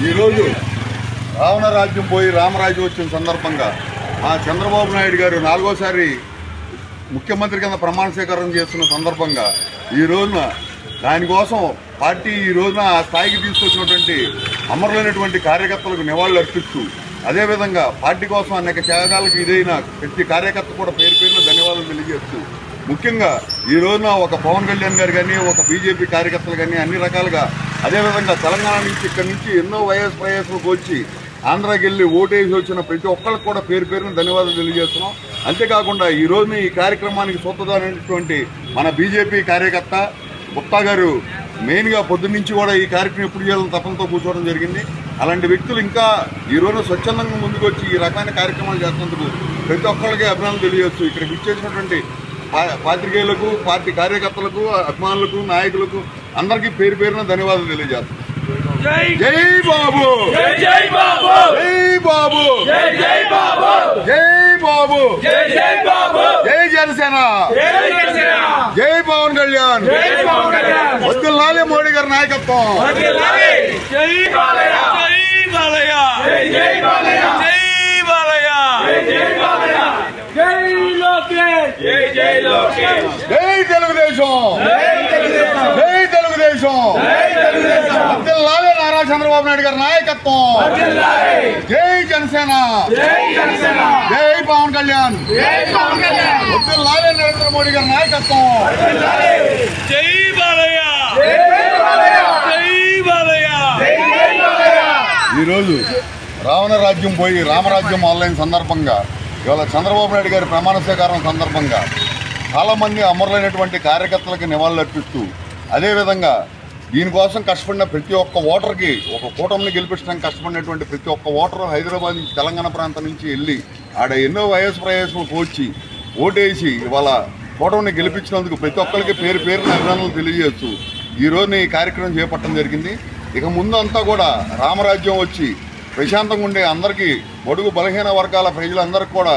ఈరోజు రావణ రాజ్యం పోయి రామరాజ్యం వచ్చిన సందర్భంగా ఆ చంద్రబాబు నాయుడు గారు నాలుగోసారి ముఖ్యమంత్రి కింద ప్రమాణ స్వీకారం చేస్తున్న సందర్భంగా ఈ రోజున దానికోసం పార్టీ ఈ రోజున ఆ స్థాయికి తీసుకొచ్చినటువంటి అమరులైనటువంటి కార్యకర్తలకు నివాళులు అర్పిస్తూ అదేవిధంగా పార్టీ కోసం అనేక త్యాగాలకు ఇదైన ప్రతి కార్యకర్త కూడా పేరు పేరున ధన్యవాదాలు తెలియజేస్తూ ముఖ్యంగా ఈ రోజున ఒక పవన్ కళ్యాణ్ గారు కానీ ఒక బీజేపీ కార్యకర్తలు కానీ అన్ని రకాలుగా అదేవిధంగా తెలంగాణ నుంచి ఇక్కడి నుంచి ఎన్నో వైఎస్ ప్రయాసాలకు వచ్చి ఆంధ్రాకి వెళ్ళి ఓటేసి వచ్చిన ప్రతి ఒక్కరికి కూడా పేరు పేరున ధన్యవాదాలు తెలియజేస్తున్నాం. అంతేకాకుండా ఈ రోజున ఈ కార్యక్రమానికి సొంతదానటువంటి మన బీజేపీ కార్యకర్త గుప్తా గారు మెయిన్గా పొద్దున్నుంచి కూడా ఈ కార్యక్రమం ఎప్పుడు చేయాలని తపంతో కూర్చోవడం జరిగింది. అలాంటి వ్యక్తులు ఇంకా ఈ స్వచ్ఛందంగా ముందుకు వచ్చి ఈ రకమైన కార్యక్రమాలు చేస్తున్నందుకు ప్రతి ఒక్కరికి అభినందనలు తెలియజేస్తూ ఇక్కడ విచ్చేసినటువంటి పాత్రికేయులకు పార్టీ కార్యకర్తలకు అభిమానులకు నాయకులకు అందరికీ పేరు పేరున ధన్యవాదాలు తెలియజేస్తాం. జై బాబు! జై జై బాబు! జై బాబు! జై జై బాబు! జై బాబు! జై జై బాబు! జై జనసేన! జై పవన్ కళ్యాణ్! కళ్యాణ్! వద్దులాలే మోడీ గారి నాయకత్వం. జై బాలయ్య! జై బాలయ్య జై జై బాలయ్య జై బాలయ్య జై జై బాలయ్య జై లోకేష్ జై జై లోకేష్ జై తెలుగుదేశం. జై తెలుగుదేశం. వద్దులాలే నారా చంద్రబాబు నాయుడు గారి నాయకత్వం. జై జనసేన. జై జనసేన. జై పవన్ కళ్యాణ్. వద్దులాలే నరేంద్ర మోడీ గారి నాయకత్వం. జై బాలయ్య. జై బాలయ్య. జై బాలయ్య. జై జై బాలయ్య. ఈరోజు రావణ రాజ్యం పోయి రామరాజ్యం మొదలైన సందర్భంగా ఇవాళ చంద్రబాబు నాయుడు గారి ప్రమాణ స్వీకారం సందర్భంగా చాలామంది అమరులైనటువంటి కార్యకర్తలకు నివాళులు అర్పిస్తూ అదేవిధంగా దీనికోసం కష్టపడిన ప్రతి ఒక్క ఓటర్కి ఒక కూటమిని గెలిపించడానికి కష్టపడినటువంటి ప్రతి ఒక్క ఓటరు హైదరాబాద్ నుంచి తెలంగాణ ప్రాంతం నుంచి వెళ్ళి ఆడ ఎన్నో వయసు ప్రయాసాలు కోర్చి ఓటేసి ఇవాళ కూటమిని గెలిపించినందుకు ప్రతి ఒక్కరికి పేరు పేరున అభినందనలు తెలియజేస్తూ ఈ రోజున ఈ కార్యక్రమం చేపట్టడం జరిగింది. ఇక ముందు అంతా కూడా రామరాజ్యం వచ్చి ప్రశాంతంగా ఉండే అందరికీ బడుగు బలహీన వర్గాల ప్రజలందరికీ కూడా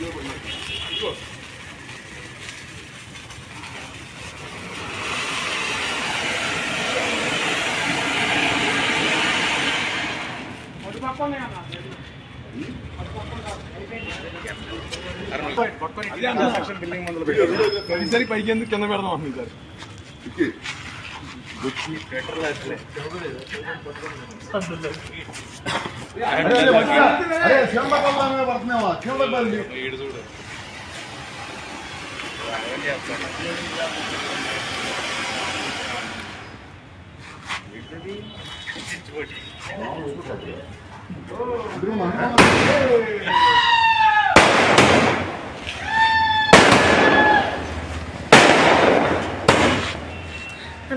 కాల్చుకున్నారు జై తెలుగుదేశం ఈసారి పైకి ఎందుకు కింద పెడదాం అంటున్నారు సార్ ఇచ్చి.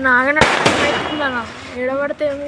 నాగన అవుతుందన్న ఎడబడితే ఏమి?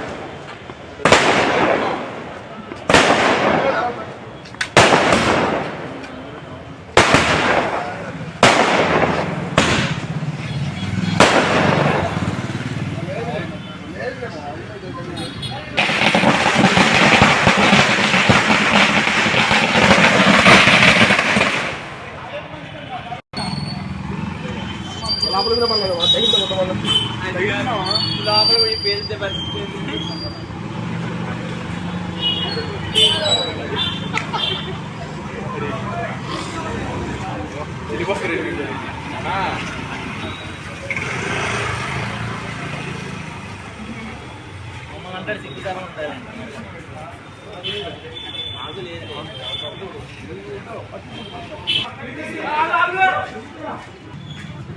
ఎడుగులు లోపలికి పర్లేదు తగిలితే మొత్తం వాళ్ళకి. లోపల పోయి పేలితే పరిస్థితి హెలికాప్టర్ ఎగిరింది. మమ్మల్ని అంటారు సిగ్గుతనం ఉంటారు.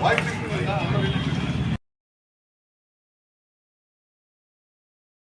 வாய்ப்பு